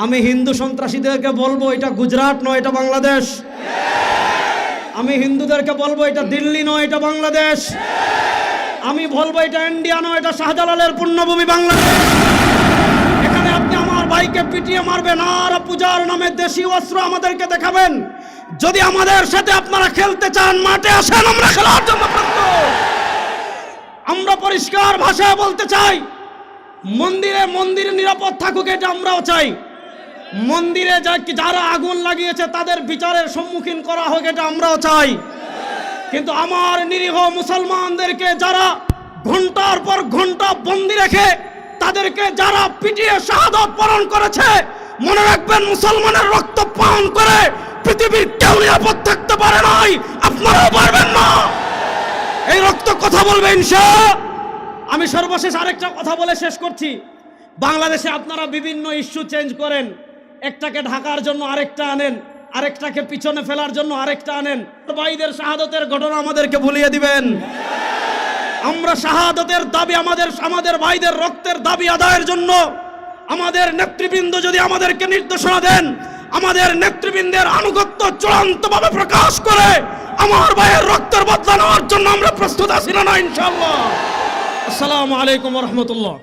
আমি হিন্দু সন্ত্রাসীদেরকে বলব, এটা গুজরাট নয়, এটা বাংলাদেশ। আমি হিন্দুদেরকে বলব, এটা দিল্লি নয়, এটা বাংলাদেশ। আমি বলব, এটা ইন্ডিয়া নয়, এটা শাহজালালের পুণ্যভূমি বাংলাদেশ। এখানে আপনি আমার ভাইকে পিটিয়ে মারবেন, আর পূজার নামে দেশি অস্ত্র আমাদেরকে দেখাবেন। যদি আমাদের সাথে আপনারা খেলতে চান, মাঠে আসেন, আমরা খেলার জন্য আমরা পরিষ্কার ভাষায় বলতে চাই, মন্দিরে মন্দির নিরাপদ থাকুক, এটা আমরাও চাই। মন্দিরে যারা আগুন লাগিয়েছে, তাদের বিচারের সম্মুখীন করা হোক, এটা আমরাও চাই। কিন্তু আমার নিরীহ মুসলমানদেরকে যারা ঘণ্টার পর ঘণ্টা বন্দি রেখে, তাদেরকে যারা পিটিয়ে শাহাদত পালন করেছে, মনে রাখবেন মুসলমানের রক্ত পান করে পৃথিবীর কেউ নিরাপদ থাকতে পারে নাই, আপনারাও পারবেন না। এই রক্ত কথা বলবে ইনশা। আমি সর্বশেষ আরেকটা কথা বলে শেষ করছি। বাংলাদেশে আপনারা বিভিন্ন ইস্যু চেঞ্জ করেন। একটাকে ঢাকার জন্য আরেকটা আনেন, আরেকটাকে পিছনে ফেলার জন্য আরেকটা আনেন। ভাইদের শাহাদতের ঘটনা আমাদেরকে ভুলিয়ে দিবেন। আমরা শাহাদতের দাবি আমাদের আমাদের ভাইদের রক্তের দাবি আদায়ের জন্য আমাদের নেতৃবৃন্দ যদি আমাদেরকে নির্দেশনা দেন, আমাদের নেতৃবৃন্দের আনুগত্য চূড়ান্তভাবে প্রকাশ করে আমার ভাইয়ের রক্তের বদলা নেওয়ার জন্য আমরা প্রস্তুত আছি না ইনশাআল্লাহ। আসসালামু আলাইকুম রহমতুল্লাহ।